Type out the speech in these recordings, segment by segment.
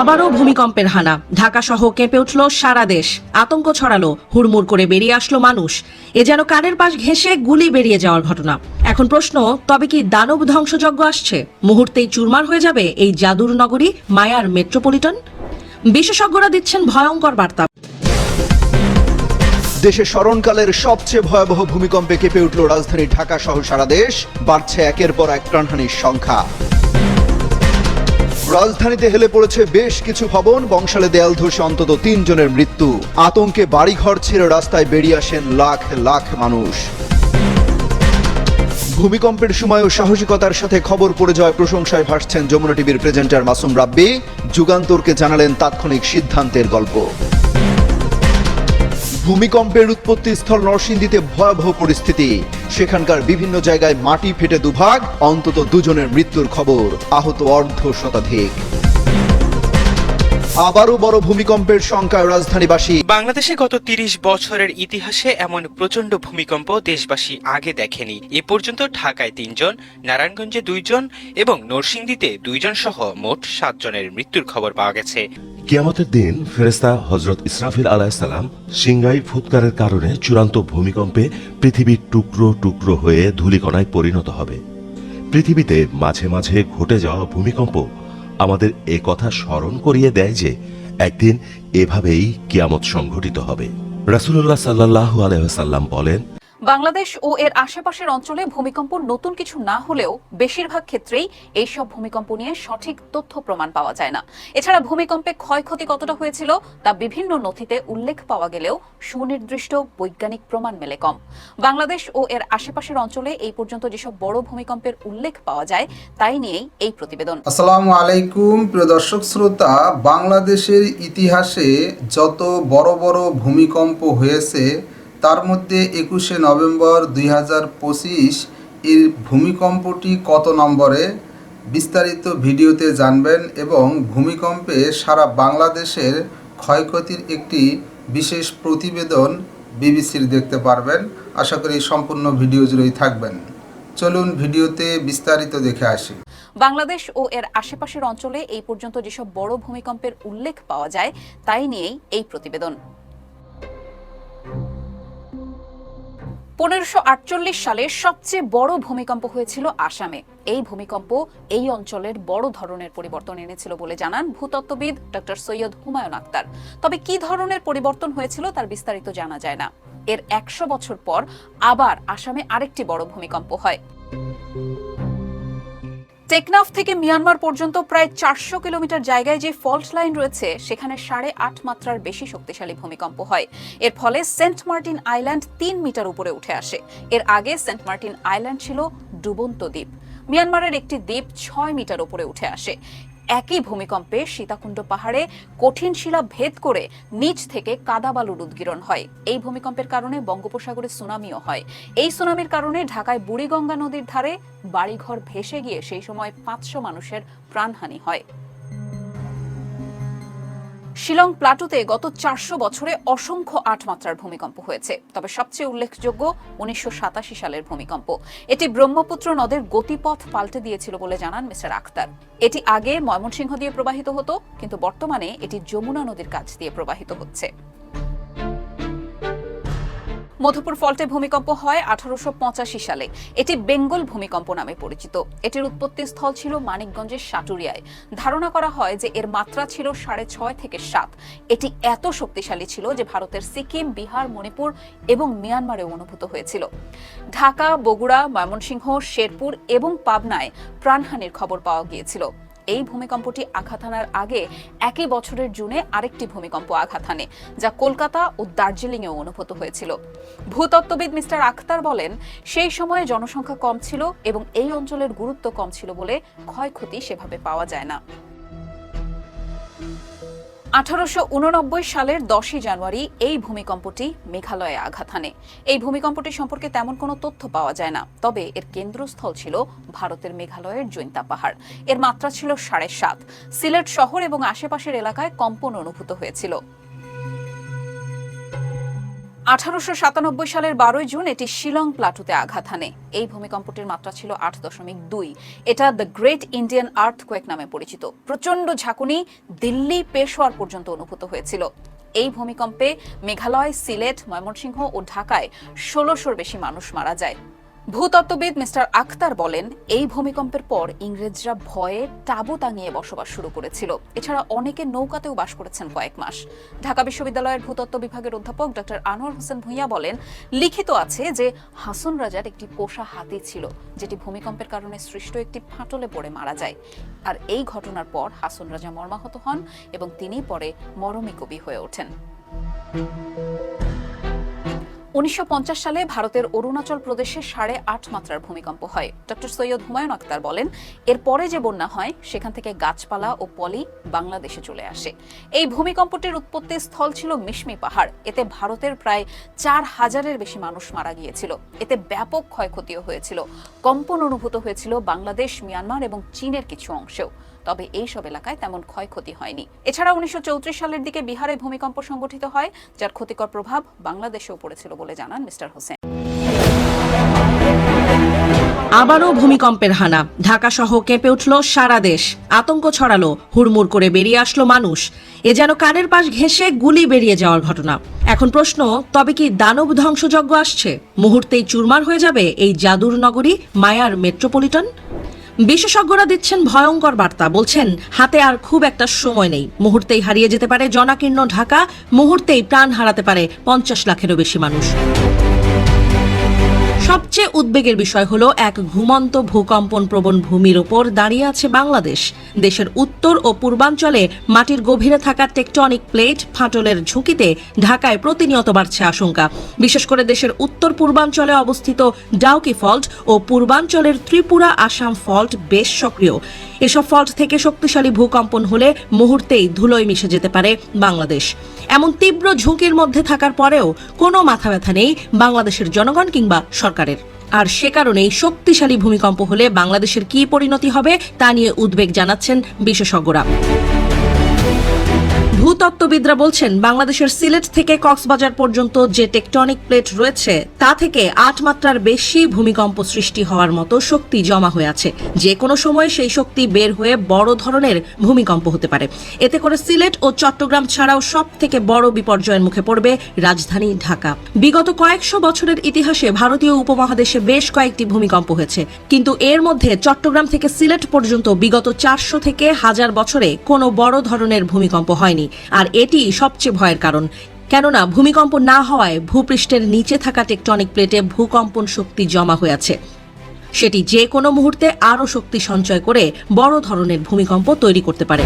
আবারও ভূমিকম্পের হানা। ঢাকা সহ কেঁপে উঠল সারা দেশ। আতঙ্ক ছড়ালো, হুড়মুড় করে বেরিয়ে আসলো মানুষ। এ যেন কানের পাশ ঘেঁষে গুলি বেরিয়ে যাওয়ার ঘটনা। এখন প্রশ্ন, তবে কি দানব ধ্বংসযজ্ঞ আসছে? মুহূর্তেই চুরমার হয়ে যাবে এই জাদুর নগরী, মায়ার মেট্রোপলিটন? বিশেষজ্ঞরা দিচ্ছেন ভয়ঙ্কর বার্তা। দেশে স্মরণকালের সবচেয়ে ভয়াবহ ভূমিকম্পে কেঁপে উঠল রাজধানী ঢাকা সহ সারা দেশ। বাড়ছে একের পর এক প্রাণহানির সংখ্যা। রাজধানীতে হেলে পড়েছে বেশ কিছু ভবন। বংশালে দেয়াল ধসে অন্তত তিনজনের মৃত্যু। আতঙ্কে বাড়িঘর ছেড়ে রাস্তায় বেরিয়ে আসেন লাখ লাখ মানুষ। ভূমিকম্পের সময়ও সাহসিকতার সাথে খবর পড়ে যাওয়ায় প্রশংসায় ভাসছেন যমুনা টিভির প্রেজেন্টার মাসুম রাব্বি। যুগান্তরকে জানালেন তাৎক্ষণিক সিদ্ধান্তের গল্প। ভূমিকম্পের উৎপত্তি স্থল নরসিংদীতে ভয়াবহ পরিস্থিতি। সেখানকার বিভিন্ন জায়গায় মাটি ফেটে দুভাগ, অন্তত দুজনের মৃত্যুর খবর, আহত অর্ধ শতাধিক। আবারও বড় ভূমিকম্পের সংখ্যায় রাজধানীবাসী। বাংলাদেশে গত তিরিশ বছরের ইতিহাসে এমন প্রচণ্ড ভূমিকম্প দেশবাসী আগে দেখেনি। এ পর্যন্ত ঢাকায় তিনজন নারায়ণগঞ্জে দুইজন এবং নরসিংদীতে দুইজন সহ মোট সাতজনের মৃত্যুর খবর পাওয়া গেছে। কিয়ামতের দিন ফেরেস্তা হজরত ইসরাফিল আলাহিসাল্লাম সিংগাই ফুৎকারের কারণে চূড়ান্ত ভূমিকম্পে পৃথিবীর টুকরো টুকরো হয়ে ধূলিকণায় পরিণত হবে। পৃথিবীতে মাঝে মাঝে ঘটে যাওয়া ভূমিকম্প আমাদের এ কথা স্মরণ করিয়ে দেয় যে একদিন এভাবেই কিয়ামত সংঘটিত হবে। রাসুল্লাহ সাল্লাহ আলহাম বলেন বাংলাদেশ ও এর আশেপাশের অঞ্চলে ভূমিকম্প নতুন কিছু না হলেও বেশিরভাগ ক্ষেত্রেই এইসব ভূমিকম্প নিয়ে সঠিক তথ্য প্রমাণ পাওয়া যায় না। এছাড়া ভূমিকম্পে ক্ষয়ক্ষতি কতটা হয়েছিল তা বিভিন্ন নথিতে উল্লেখ পাওয়া গেলেও সুনির্দিষ্ট বৈজ্ঞানিক প্রমাণ মেলে কম। বাংলাদেশ ও এর আশেপাশের অঞ্চলে এই পর্যন্ত যেসব বড় ভূমিকম্পের উল্লেখ পাওয়া যায়, তাই নিয়েই এই প্রতিবেদন। আসসালামু আলাইকুম, প্রিয় দর্শক শ্রোতা, বাংলাদেশের ইতিহাসে যত বড় বড় ভূমিকম্প হয়েছে তার মধ্যে একুশে নভেম্বর দুই হাজার পঁচিশ এর ভূমিকম্পটি কত নম্বরে? বিস্তারিত ভিডিওতে জানবেন এবং ভূমিকম্পে সারা বাংলাদেশের ক্ষয়ক্ষতির একটি বিশেষ প্রতিবেদন বিবিসির দেখতে পারবেন। আশা করি সম্পূর্ণ ভিডিও জুড়েই থাকবেন। চলুন ভিডিওতে বিস্তারিত দেখে আসি। বাংলাদেশ ও এর আশেপাশের অঞ্চলে এই পর্যন্ত যেসব বড় ভূমিকম্পের উল্লেখ পাওয়া যায়, তাই নিয়েই এই প্রতিবেদন। পনেরোশো সালে সবচেয়ে বড় ভূমিকম্প হয়েছিল আসামে। এই ভূমিকম্প এই অঞ্চলের বড় ধরনের পরিবর্তন এনেছিল বলে জানান ভূতত্ত্ববিদ ডক্টর সৈয়দ হুমায়ুন আক্তার। তবে কি ধরনের পরিবর্তন হয়েছিল তার বিস্তারিত জানা যায় না। এর একশো বছর পর আবার আসামে আরেকটি বড় ভূমিকম্প হয়। টেকনাফ থেকে মিয়ানমার পর্যন্ত প্রায় চারশো কিলোমিটার জায়গায় যে ফল্ট লাইন রয়েছে, সেখানে সাড়ে আট মাত্রার বেশি শক্তিশালী ভূমিকম্প হয়। এর ফলে সেন্ট মার্টিন আইল্যান্ড তিন মিটার উপরে উঠে আসে। এর আগে সেন্ট মার্টিন আইল্যান্ড ছিল ডুবন্ত দ্বীপ। মিয়ানমারের একটি দ্বীপ ছয় মিটার উপরে উঠে আসে। একই ভূমিকম্পে সীতাকুণ্ড পাহাড়ে কঠিন শিলা ভেদ করে নিচ থেকে কাদাবালুর উদ্গিরণ হয়। এই ভূমিকম্পের কারণে বঙ্গোপসাগরে সুনামিও হয়। এই সুনামির কারণে ঢাকায় বুড়িগঙ্গা নদীর ধারে বাড়িঘর ভেসে গিয়ে সেই সময় পাঁচশো মানুষের প্রাণহানি হয়। শিলং প্লাটুতে গত চারশো বছরে অসংখ্য আট মাত্রার ভূমিকম্প হয়েছে। তবে সবচেয়ে উল্লেখযোগ্য উনিশশো সাতাশি সালের ভূমিকম্প। এটি ব্রহ্মপুত্র নদের গতিপথ পাল্টে দিয়েছিল বলে জানান মিস্টার আখতার। এটি আগে ময়মনসিংহ দিয়ে প্রবাহিত হতো, কিন্তু বর্তমানে এটি যমুনা নদীর কাছ দিয়ে প্রবাহিত হচ্ছে। মধুপুর ফল্টে ভূমিকম্প হয় আঠারোশো পঁচাশি সালে। এটি বেঙ্গল ভূমিকম্প নামে পরিচিত। এটির উৎপত্তি স্থল ছিল মানিকগঞ্জের সাটুরিয়ায়। ধারণা করা হয় যে এর মাত্রা ছিল সাড়ে ছয় থেকে সাত। এটি এত শক্তিশালী ছিল যে ভারতের সিকিম, বিহার, মণিপুর এবং মিয়ানমারে অনুভূত হয়েছিল। ঢাকা, বগুড়া, ময়মনসিংহ, শেরপুর এবং পাবনায় প্রাণহানির খবর পাওয়া গিয়েছিল। এই ভূমিকম্পটি আঘাত হানার আগে একই বছরের জুনে আরেকটি ভূমিকম্প আঘাত হানে, যা কলকাতা ও দার্জিলিংয়েও অনুভূত হয়েছিল। ভূতত্ত্ববিদ মিস্টার আখতার বলেন, সেই সময়ে জনসংখ্যা কম ছিল এবং এই অঞ্চলের গুরুত্ব কম ছিল বলে ক্ষয়ক্ষতি সেভাবে পাওয়া যায় না। আঠারোশো উননব্বই সালের দশই জানুয়ারি এই ভূমিকম্পটি মেঘালয়ে আঘাত হানে। এই ভূমিকম্পটি সম্পর্কে তেমন কোনো তথ্য পাওয়া যায় না, তবে এর কেন্দ্রস্থল ছিল ভারতের মেঘালয়ের জৈন্তা পাহাড়। এর মাত্রা ছিল সাড়ে সাত। সিলেট শহর এবং আশেপাশের এলাকায় কম্পন অনুভূত হয়েছিল। আঠারোশো সাতানব্বই সালের বারোই জুন এটি শিলং প্লাটুতে আঘাত হানে। এই ভূমিকম্পটির মাত্রা ছিল আট দশমিক দুই। এটা the great Indian earthquake নামে পরিচিত। প্রচণ্ড ঝাঁকুনি দিল্লি পেশোয়ার পর্যন্ত অনুভূত হয়েছিল। এই ভূমিকম্পে মেঘালয়, সিলেট, ময়মনসিংহ ও ঢাকায় ষোলোশোর বেশি মানুষ মারা যায়। ভূতত্ত্ববিদ মিস্টার আখতার বলেন, এই ভূমিকম্পের পর ইংরেজরা ভয়ে টাবু টাঙিয়ে বসবাস শুরু করেছিল। এছাড়া অনেকে নৌকাতেও বাস করেছেন কয়েক মাস। ঢাকা বিশ্ববিদ্যালয়ের ভূতত্ত্ব বিভাগের অধ্যাপক ডক্টর আনোয়ার হোসেন ভূঁইয়া বলেন, লিখিত আছে যে হাসন রাজার একটি পোষা হাতি ছিল, যেটি ভূমিকম্পের কারণে সৃষ্ট একটি ফাটলে পড়ে মারা যায়। আর এই ঘটনার পর হাসন রাজা মর্মাহত হন এবং তিনি পরে মরমী কবি হয়ে ওঠেন। উনিশশো পঞ্চাশ সালে ভারতের অরুণাচল প্রদেশে সাড়ে আট মাত্রার ভূমিকম্প হয়। ডক্টর সৈয়দ হুমায়ুন আক্তার বলেন, এরপরে যে বন্যা হয়, সেখান থেকে গাছপালা ও পলি বাংলাদেশে চলে আসে। এই ভূমিকম্পটির উৎপত্তি স্থল ছিল মিশমি পাহাড়। এতে ভারতের প্রায় চার হাজারের বেশি মানুষ মারা গিয়েছিল। এতে ব্যাপক ক্ষয়ক্ষতিও হয়েছিল। কম্পন অনুভূত হয়েছিল বাংলাদেশ, মিয়ানমার এবং চীনের কিছু অংশেও। তবে এই সব এলাকায় তেমন ক্ষয়ক্ষতি হয়নি। এছাড়া উনিশশো সালের দিকে বিহারে ভূমিকম্প সংঘটিত হয়, যার ক্ষতিকর প্রভাব বাংলাদেশেও পড়েছিল বলে জানান মিস্টার হোসেন। আবারও ভূমিকম্পের হানা। ঢাকা সহ কেঁপে উঠল সারা দেশ। আতঙ্ক ছড়ালো, হুড়মুড় করে বেরিয়ে আসলো মানুষ। এ যেন কানের পাশ ঘেঁষে গুলি বেরিয়ে যাওয়ার ঘটনা। এখন প্রশ্ন, তবে কি দানব ধ্বংসযজ্ঞ আসছে? মুহূর্তেই চুরমার হয়ে যাবে এই জাদুর নগরী, মায়ার মেট্রোপলিটন? বিশেষজ্ঞরা দিচ্ছেন ভয়ঙ্কর বার্তা। বলছেন, হাতে আর খুব একটা সময় নেই। মুহূর্তেই হারিয়ে যেতে পারে জনাকীর্ণ ঢাকা, মুহূর্তেই প্রাণ হারাতে পারে পঞ্চাশ লাখেরও বেশি মানুষ। সবচেয়ে উদ্বেগের বিষয় হলো এক ঘুমন্ত ভূকম্পন প্রবণ ভূমির ওপর দাঁড়িয়ে আছে বাংলাদেশ। দেশের উত্তর ও পূর্বাঞ্চলে মাটির গভীরে থাকা টেকটনিক প্লেট ফাটলের ঝুঁকিতে ঢাকায় প্রতিনিয়ত বাড়ছে আশঙ্কা। বিশেষ করে দেশের উত্তর পূর্বাঞ্চলে অবস্থিত ডাউকি ফল্ট ও পূর্বাঞ্চলের ত্রিপুরা আসাম ফল্ট বেশ সক্রিয়। এসব ফল্ট থেকে শক্তিশালী ভূকম্পন হলে মুহূর্তেই ধুলোয় মিশে যেতে পারে বাংলাদেশ। এমন তীব্র ঝুঁকির মধ্যে থাকার পরেও কোনো মাথা ব্যথা নেই বাংলাদেশের জনগণ কিংবা সরকারের। আর সে কারণেই শক্তিশালী ভূমিকম্প হলে বাংলাদেশের কি পরিণতি হবে তা নিয়ে উদ্বেগ জানাচ্ছেন বিশেষজ্ঞরা। ভূতত্ত্ববিদরা বলছেন, বাংলাদেশের সিলেট থেকে কক্সবাজার পর্যন্ত যে টেকটনিক প্লেট রয়েছে, তা থেকে আট মাত্রার বেশি ভূমিকম্প সৃষ্টি হওয়ার মতো শক্তি জমা হয়ে আছে। যে কোনো সময় সেই শক্তি বের হয়ে বড় ধরনের ভূমিকম্প হতে পারে। এতে করে সিলেট ও চট্টগ্রাম ছাড়াও সব থেকে বড় বিপর্যয়ের মুখে পড়বে রাজধানী ঢাকা। বিগত কয়েকশো বছরের ইতিহাসে ভারতীয় উপমহাদেশে বেশ কয়েকটি ভূমিকম্প হয়েছে। কিন্তু এর মধ্যে চট্টগ্রাম থেকে সিলেট পর্যন্ত বিগত চারশো থেকে হাজার বছরে কোনো বড় ধরনের ভূমিকম্প হয়নি। আর এটি সবচেয়ে ভয়ের কারণ। কেননা, ভূমিকম্প না হওয়ায় ভূপৃষ্ঠের নিচে থাকা টেকটনিক প্লেটে ভূকম্পন শক্তি জমা হয়ে আছে সেটি যে কোনো মুহূর্তে আরও শক্তি সঞ্চয় করে বড় ধরনের ভূমিকম্প তৈরি করতে পারে।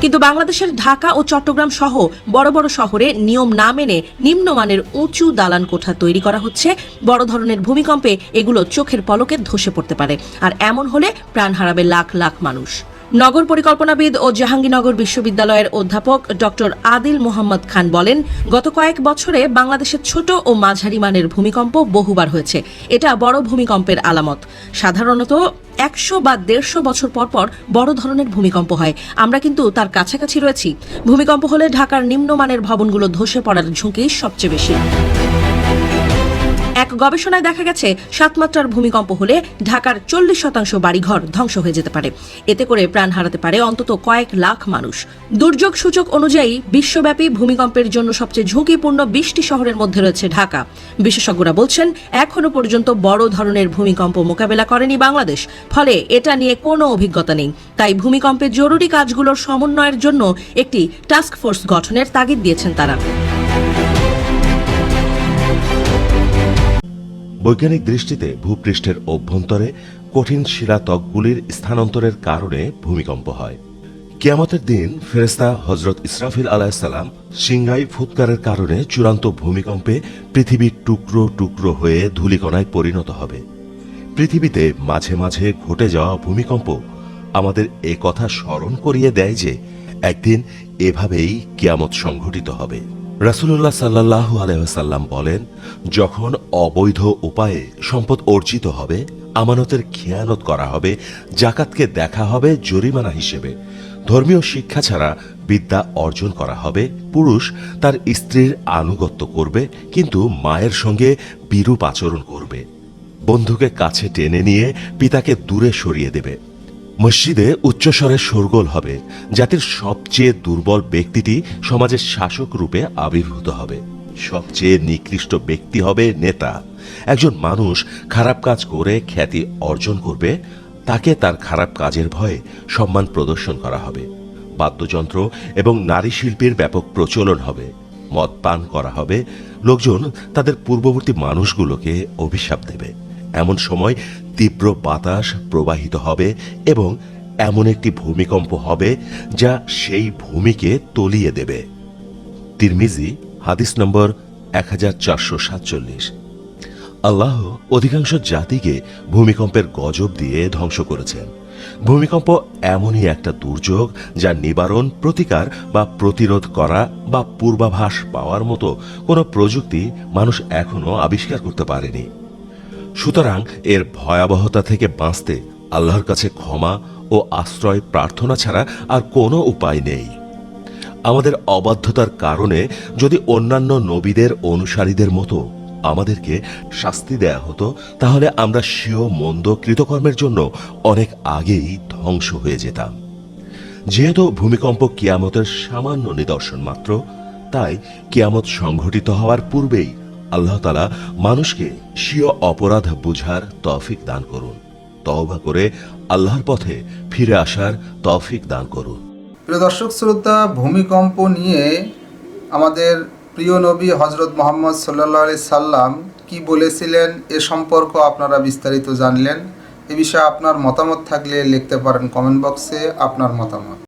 কিন্তু বাংলাদেশের ঢাকা ও চট্টগ্রাম সহ বড় বড় শহরে নিয়ম না মেনে নিম্নমানের উঁচু দালান কোঠা তৈরি করা হচ্ছে। বড় ধরনের ভূমিকম্পে এগুলো চোখের পলকে ধসে পড়তে পারে। আর এমন হলে প্রাণ হারাবে লাখ লাখ মানুষ। নগর পরিকল্পনাবিদ ও জাহাঙ্গীরনগর বিশ্ববিদ্যালয়ের অধ্যাপক ডক্টর আদিল মোহাম্মদ খান বলেন, গত কয়েক বছরে বাংলাদেশের ছোট ও মাঝারি মানের ভূমিকম্প বহুবার হয়েছে। এটা বড় ভূমিকম্পের আলামত। সাধারণত একশো বা দেড়শো বছর পর পর বড় ধরনের ভূমিকম্প হয়। আমরা কিন্তু তার কাছাকাছি রয়েছি। ভূমিকম্প হলে ঢাকার নিম্নমানের ভবনগুলো ধসে পড়ার ঝুঁকি সবচেয়ে বেশি। এক গবেষণায় দেখা গেছে, সাত মাত্রার ভূমিকম্প হলে ঢাকার চল্লিশ শতাংশ বাড়িঘর ধ্বংস হয়ে যেতে পারে। এতে করে প্রাণ হারাতে পারে অন্তত কয়েক লাখ মানুষ। দুর্যোগ সূচক অনুযায়ী বিশ্বব্যাপী ভূমিকম্পের জন্য সবচেয়ে ঝুঁকিপূর্ণ বিশটি শহরের মধ্যে রয়েছে ঢাকা। বিশেষজ্ঞরা বলছেন, এখনও পর্যন্ত বড় ধরনের ভূমিকম্প মোকাবেলা করেনি বাংলাদেশ, ফলে এটা নিয়ে কোনো অভিজ্ঞতা নেই। তাই ভূমিকম্পের জরুরি কাজগুলোর সমন্বয়ের জন্য একটি টাস্ক ফোর্স গঠনের তাগিদ দিয়েছেন তারা। বৈজ্ঞানিক দৃষ্টিতে ভূপৃষ্ঠের অভ্যন্তরে কঠিন শিলাতকগুলির স্থানান্তরের কারণে ভূমিকম্প হয়। কিয়ামতের দিন ফেরেস্তা হজরত ইসরাফিল আলাহিসাল্লাম সিংগাই ফুৎকারের কারণে চূড়ান্ত ভূমিকম্পে পৃথিবীর টুকরো টুকরো হয়ে ধূলিকণায় পরিণত হবে। পৃথিবীতে মাঝে মাঝে ঘটে যাওয়া ভূমিকম্প আমাদের এ কথা স্মরণ করিয়ে দেয় যে একদিন এভাবেই কিয়ামত সংঘটিত হবে। রাসুল্লাহ সাল্লাহ আলহাম বলেন, যখন অবৈধ উপায়ে সম্পদ অর্জিত হবে, আমানতের খেয়ানত করা হবে, জাকাতকে দেখা হবে জরিমানা হিসেবে। ধর্মীয় শিক্ষা ছাড়া বিদ্যা অর্জন করা হবে, পুরুষ তার স্ত্রীর আনুগত্য করবে, কিন্তু মায়ের সঙ্গে বিরূপ আচরণ করবে। বন্ধুকে কাছে টেনে নিয়ে পিতাকে দূরে সরিয়ে দেবে। মসজিদে উচ্চস্বরের শোরগোল হবে, জাতির সবচেয়ে দুর্বল ব্যক্তিটি সমাজের শাসক রূপে আবির্ভূত হবে। সবচেয়ে নিকৃষ্ট ব্যক্তি হবে নেতা। একজন মানুষ খারাপ কাজ করে খ্যাতি অর্জন করবে, তাকে তার খারাপ কাজের ভয়ে সম্মান প্রদর্শন করা হবে। বাদ্যযন্ত্র এবং নারী শিল্পীর ব্যাপক প্রচলন হবে। মদ পান করা হবে। লোকজন তাদের পূর্ববর্তী মানুষগুলোকে অভিশাপ দেবে। এমন সময় তীব্র বাতাস প্রবাহিত হবে এবং এমন একটি ভূমিকম্প হবে যা সেই ভূমিকে তলিয়ে দেবে। তিরমিজি, হাদিস নম্বর এক হাজার চারশো সাতচল্লিশ। আল্লাহ অধিকাংশ জাতিকে ভূমিকম্পের গজব দিয়ে ধ্বংস করেছেন। ভূমিকম্প এমনই একটা দুর্যোগ যা নিবারণ, প্রতিকার বা প্রতিরোধ করা বা পূর্বাভাস পাওয়ার মতো কোনো প্রযুক্তি মানুষ এখনও আবিষ্কার করতে পারেনি। সুতরাং এর ভয়াবহতা থেকে বাঁচতে আল্লাহর কাছে ক্ষমা ও আশ্রয় প্রার্থনা ছাড়া আর কোনো উপায় নেই। আমাদের অবাধ্যতার কারণে যদি অন্যান্য নবীদের অনুসারীদের মতো আমাদেরকে শাস্তি দেয়া হতো, তাহলে আমরা স্বীয় মন্দ কৃতকর্মের জন্য অনেক আগেই ধ্বংস হয়ে যেতাম। যেহেতু ভূমিকম্প কিয়ামতের সামান্য নিদর্শন মাত্র, তাই কিয়ামত সংঘটিত হওয়ার পূর্বেই আল্লাহ তালা মানুষকে স্বীয় অপরাধ বুঝার তৌফিক দান করুন। তওবা করে আল্লাহর পথে ফিরে আসার তৌফিক দান করুন। প্রিয় দর্শক, শ্রোতা, ভূমিকম্প নিয়ে আমাদের প্রিয় নবী হজরত মোহাম্মদ সাল্লা সাল্লাম কি বলেছিলেন এ সম্পর্ক আপনারা বিস্তারিত জানলেন। এ বিষয়ে আপনার মতামত থাকলে লিখতে পারেন কমেন্ট বক্সে আপনার মতামত।